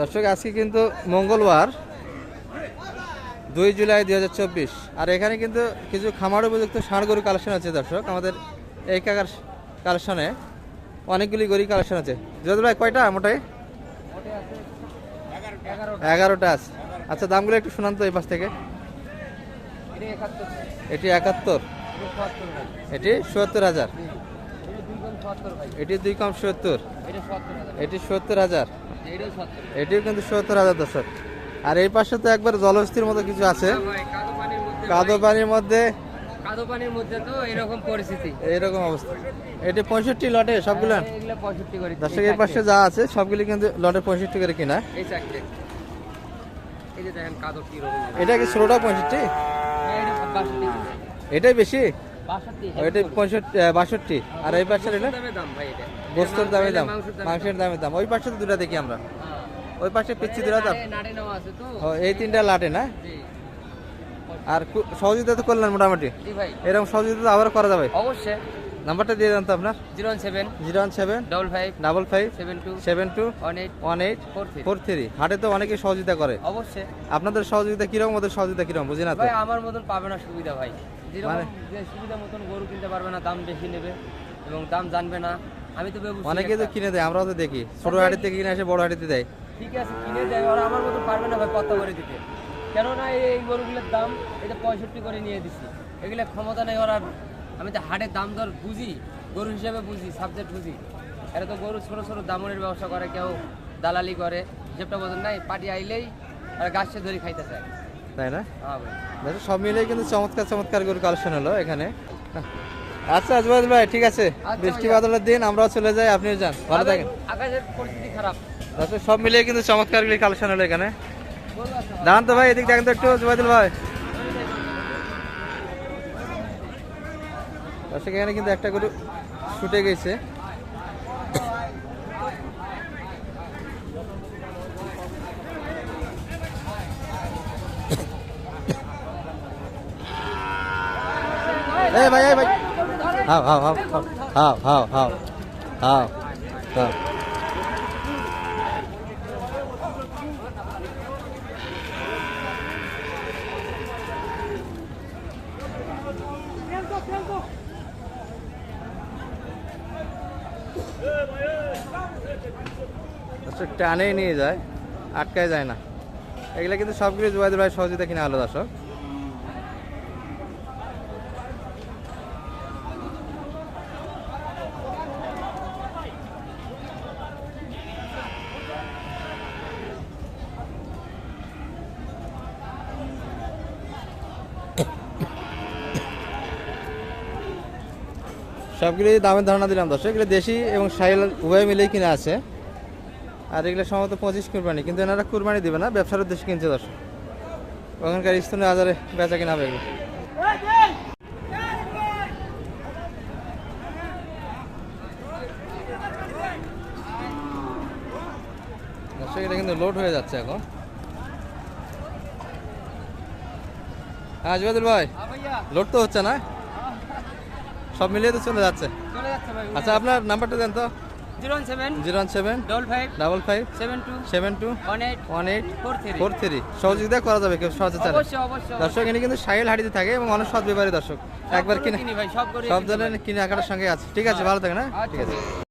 দর্শক, আজকে কিন্তু মঙ্গলবার, দুই জুলাই দুই হাজার চব্বিশ। আর এখানে কিন্তু কিছু খামার উপযুক্ত ষাঁড় গরু কালেকশন আছে দর্শক। আমাদের এই কাকার কালেকশনে অনেকগুলি গরু কালেকশন আছে। যদি ভাই, কয়টা মোটাই? এগারোটা আছে। আচ্ছা দামগুলো একটু শোনান তো এই পাশ থেকে। এটি একাত্তর। এটি সত্তর হাজার। এটি দুই কম সত্তর। এটি সত্তর হাজার। এটিও কিন্তু সত্তর হাজার দর্শক। আর এই পাশে তো একবার জলস্থির মতো কিছু আছে। কাদো পানির মধ্যে কাদো পানির মধ্যে তো এরকম পরিস্থিতি। এইরকম অবস্থা। এটি পঁয়ষট্টি লটে সবগুলো? এগুলো দর্শক এই পাশে যা আছে সবগুলি কিন্তু লটে পঁয়ষট্টি করে কিনা। এটা কি ষোলোটা পঁয়ষট্টি? এটাই বেশি? ও, এটা পঁয়ষট্টি। বাষট্টি। আর এই পাশের এটা? বস্তুর দামে দাম মাংসের দাম দামে ওই পাশে তো দুটা দেখি আমরা। ওই পাশে পিচ্ছি দুটা দাম। এই তিনটা লাটে না? আর সহযোগিতা তো করলেন মোটামুটি। এরকম সহযোগিতা তো আবার করা যাবে। অবশ্যই। নাম্বারটা দিয়ে দেন তো আপনার। Zero seven zero one seven double five double five seven two seven two one eight one eight four three. Four three. হাটে তো অনেকে সহযোগিতা করে। অবশ্যই। আপনাদের সহযোগিতা কীরকম ওদের সহযোগিতা কীরকম? বুঝি না ভাই আমার মতন পাবে না সুবিধা ভাই। যেরকম মানে? যে সুবিধা মতন গরু কিনতে পারবে না দাম বেশি নেবে এবং দাম জানবে না। আমি তো অনেকে তো কিনে দেয় আমরাও তো দেখি। ছোট হাড়ি থেকে কিনে এসে বড় হাড়িতে দেয়। ঠিক আছে কিনে দেয় ওরা আমার মতন পারবে না ভাই কত করে দিতে। কেননা এই এই গরুগুলোর দাম এটা পঁয়ষট্টি করে নিয়ে দিছি। এগুলো ক্ষমতা নেই ওরা আমি তো হাটের দাম দর বুঝি গরু হিসেবে বুঝি সাবজেক্ট বুঝি। এরা তো গরু ছোট ছোট দামনের ব্যবসা করে কেউ দালালি করে যেটা বোঝেন নাই পাটি আইলেই আর গাছে ধরে খাইতে চায় তাই না? হ্যাঁ সব মিলেই কিন্তু চমৎকার চমৎকার গরু কালেকশন হলো এখানে। আচ্ছা জুবাদ ভাই ঠিক আছে। আচ্ছা বৃষ্টি বাদলের দিন আমরাও চলে যাই আপনিও যান। ভালো থাকেন। আকাশের পরিস্থিতি খারাপ। দর্শক সব মিলিয়ে কিন্তু চমৎকার কালেকশন হলো এখানে। দাঁড়ান তো ভাই এদিক দেখেন তো একটু জুবাইদুল ভাই। দর্শক, এখানে কিন্তু একটা গরু ছুটে গেছে। ভাই ভাই। হাও হাও হাও হাও হাও হাও হাও। টানেই নিয়ে যায়, আটকায় যায় না। এগুলো কিন্তু সবগুলো জুবাইদুল ভাই সহযোগিতা কিনা আলো দর্শক। সবগুলি দামের ধারণা দিলাম দর্শক। এগুলো দেশি এবং সাইল উভয় মিলেই কিনে আছে। আর এগুলো সম্ভবত পঁচিশ কুরবানি কিন্তু এনারা কুরবানি দেবে না ব্যবসার উদ্দেশ্যে কিনছে দর্শক। ওখানকার স্থানীয় বাজারে বেচা কিনা হবে এগুলো। এটা কিন্তু লোড হয়ে যাচ্ছে এখন। হ্যাঁ জুবাদুল ভাই হ্যাঁ লোড তো হচ্ছে না? সব মিলিয়ে তো চলে যাচ্ছে। আচ্ছা আপনার নাম্বারটা দেন তো। Zero seven zero one seven double five double five seven two seven two one eight one eight four three four three সহযোগিতা করা যাবে কেউ সহজে চালে দর্শক এনে কিন্তু সাইল হাড়িতে থাকে এবং অনেক সৎ ব্যাপারী দর্শক। একবার কিনে সব ধরনের কিনে আঁকাটার সঙ্গে আছে। ঠিক আছে ভালো থাকে না ঠিক আছে।